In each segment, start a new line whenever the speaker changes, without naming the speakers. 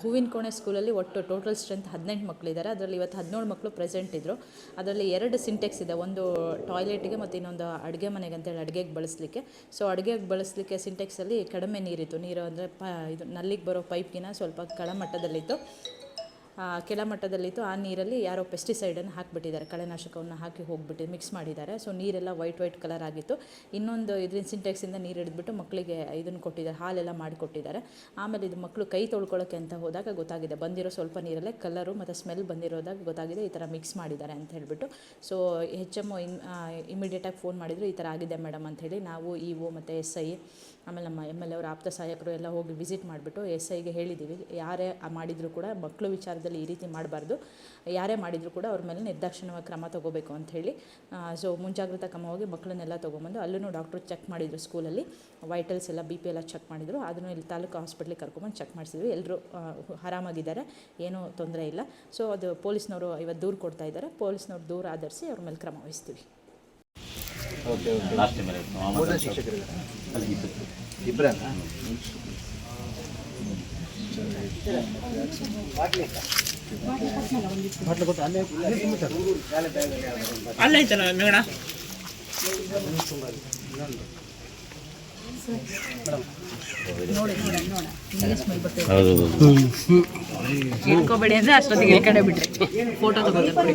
ಹೂವಿನ ಕೋಣೆ ಸ್ಕೂಲಲ್ಲಿ ಒಟ್ಟು ಟೋಟಲ್ ಸ್ಟ್ರೆಂತ್ ಹದಿನೆಂಟು ಮಕ್ಕಳಿದ್ದಾರೆ. ಅದರಲ್ಲಿ ಇವತ್ತು ಹದಿನೇಳು ಮಕ್ಕಳು ಪ್ರೆಸೆಂಟ್ ಇದ್ದರು ಅದರಲ್ಲಿ ಎರಡು ಸಿಂಟೆಕ್ಸ್ ಇದೆ. ಒಂದು ಟಾಯ್ಲೆಟ್ಗೆ ಮತ್ತು ಇನ್ನೊಂದು ಅಡುಗೆ ಮನೆಗೆ ಅಂತೇಳಿ ಅಡುಗೆಗೆ ಬಳಸಲಿಕ್ಕೆ. ಸೊ ಅಡುಗೆಗೆ ಬಳಸಲಿಕ್ಕೆ ಸಿಂಟೆಕ್ಸಲ್ಲಿ ಕಡಿಮೆ ನೀರಿತ್ತು. ನೀರು ಅಂದರೆ ಪ, ಇದು ನಲ್ಲಿಗೆ ಬರೋ ಪೈಪ್ಗಿನ ಸ್ವಲ್ಪ ಕೆಳಮಟ್ಟದಲ್ಲಿತ್ತು. ಆ, ಕೆಳಮಟ್ಟದಲ್ಲಿತ್ತು ಆ ನೀರಲ್ಲಿ ಯಾರೋ ಪೆಸ್ಟಿಸೈಡನ್ನು ಹಾಕಿಬಿಟ್ಟಿದ್ದಾರೆ. ಕಳೆನಾಶಕವನ್ನು ಹಾಕಿ ಹೋಗ್ಬಿಟ್ಟು ಮಿಕ್ಸ್ ಮಾಡಿದ್ದಾರೆ. ಸೊ ನೀರೆಲ್ಲ ವೈಟ್ ವೈಟ್ ಕಲರ್ ಆಗಿತ್ತು. ಇನ್ನೊಂದು ಇದರಿಂದ ಸಿಂಟೆಕ್ಸಿಂದ ನೀರು ಹಿಡಿದ್ಬಿಟ್ಟು ಮಕ್ಕಳಿಗೆ ಇದನ್ನು ಕೊಟ್ಟಿದ್ದಾರೆ. ಹಾಲೆಲ್ಲ ಮಾಡಿಕೊಟ್ಟಿದ್ದಾರೆ ಆಮೇಲೆ ಇದು ಮಕ್ಕಳು ಕೈ ತೊಳ್ಕೊಳ್ಳೋಕ್ಕೆ ಅಂತ ಹೋದಾಗ ಗೊತ್ತಾಗಿದೆ. ಬಂದಿರೋ ಸ್ವಲ್ಪ ನೀರಲ್ಲೇ ಕಲರು ಮತ್ತು ಸ್ಮೆಲ್ ಬಂದಿರೋದಾಗ ಗೊತ್ತಾಗಿದೆ ಈ ಥರ ಮಿಕ್ಸ್ ಮಾಡಿದ್ದಾರೆ ಅಂತ ಹೇಳಿಬಿಟ್ಟು. ಸೊ ಹೆಚ್ ಎಂ ಇನ್ ಇಮಿಡಿಯೇಟಾಗಿ ಫೋನ್ ಮಾಡಿದ್ರು ಈ ಥರ ಆಗಿದೆ ಮೇಡಮ್ ಅಂಥೇಳಿ ನಾವು ಇ ಒ ಮತ್ತು ಎಸ್ ಐ ಆಮೇಲೆ ನಮ್ಮ ಎಂ ಎಲ್ ಎ ಅವರ ಆಪ್ತ ಸಹಾಯಕರು ಎಲ್ಲ ಹೋಗಿ ವಿಸಿಟ್ ಮಾಡಿಬಿಟ್ಟು ಎಸ್ ಐಗೆ ಹೇಳಿದ್ದೀವಿ ಯಾರೇ ಮಾಡಿದರೂ ಕೂಡ ಮಕ್ಕಳು ವಿಚಾರದಲ್ಲಿ ಈ ರೀತಿ ಮಾಡಬಾರ್ದು. ಯಾರೇ ಮಾಡಿದರೂ ಕೂಡ ಅವ್ರ ಮೇಲೆ ನಿರ್ದಾಕ್ಷಿಣ್ಯವಾಗಿ ಕ್ರಮ ತಗೋಬೇಕು ಅಂತ ಹೇಳಿ. ಸೊ ಮುಂಜಾಗ್ರತಾ ಕ್ರಮವಾಗಿ ಮಕ್ಕಳನ್ನೆಲ್ಲ ತೊಗೊಂಬಂದು ಅಲ್ಲೂ ಡಾಕ್ಟ್ರು ಚೆಕ್ ಮಾಡಿದರು ಸ್ಕೂಲಲ್ಲಿ ವೈಟಲ್ಸ್ ಎಲ್ಲ ಬಿ ಪಿ ಎಲ್ಲ ಚೆಕ್ ಮಾಡಿದರು. ಅದನ್ನು ಇಲ್ಲಿ ತಾಲೂಕು ಹಾಸ್ಪಿಟ್ಲಿಗೆ ಕರ್ಕೊಂಬಂದು ಚೆಕ್ ಮಾಡಿಸಿದ್ವಿ. ಎಲ್ಲರೂ ಆರಾಮಾಗಿದ್ದಾರೆ. ಏನೂ ತೊಂದರೆ ಇಲ್ಲ. ಸೊ ಅದು ಪೊಲೀಸ್ನವರು ಇವತ್ತು ದೂರು ಕೊಡ್ತಾ ಇದ್ದಾರೆ. ಪೊಲೀಸ್ನವ್ರು ದೂರ ಆಧರಿಸಿ ಅವ್ರ ಮೇಲೆ ಕ್ರಮ ವಹಿಸ್ತೀವಿ.
ಓಕೆ ಓಕೆ
ಲಾಸ್ಟ್ ಟೈಮ್
ಮೂರನೇ ಶಿಕ್ಷಕರು ಇಬ್ಬರನ್ನ
ಅಲ್ಲೈತಲ್ಲ ಮೇಡ
ಇಟ್ಕೋಬೇಡಿ ಅಂದ್ರೆ ಅಷ್ಟೊತ್ತಿಗೆ ಕಡೆ ಬಿಟ್ರಿ. ಫೋಟೋ ತಗೋತಾರೆ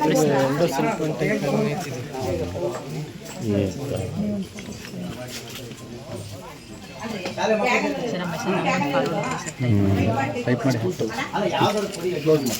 ಟೈಪ್ ಮಾಡಿ.
ಕ್ಲೋಸ್ ಮಾಡಿ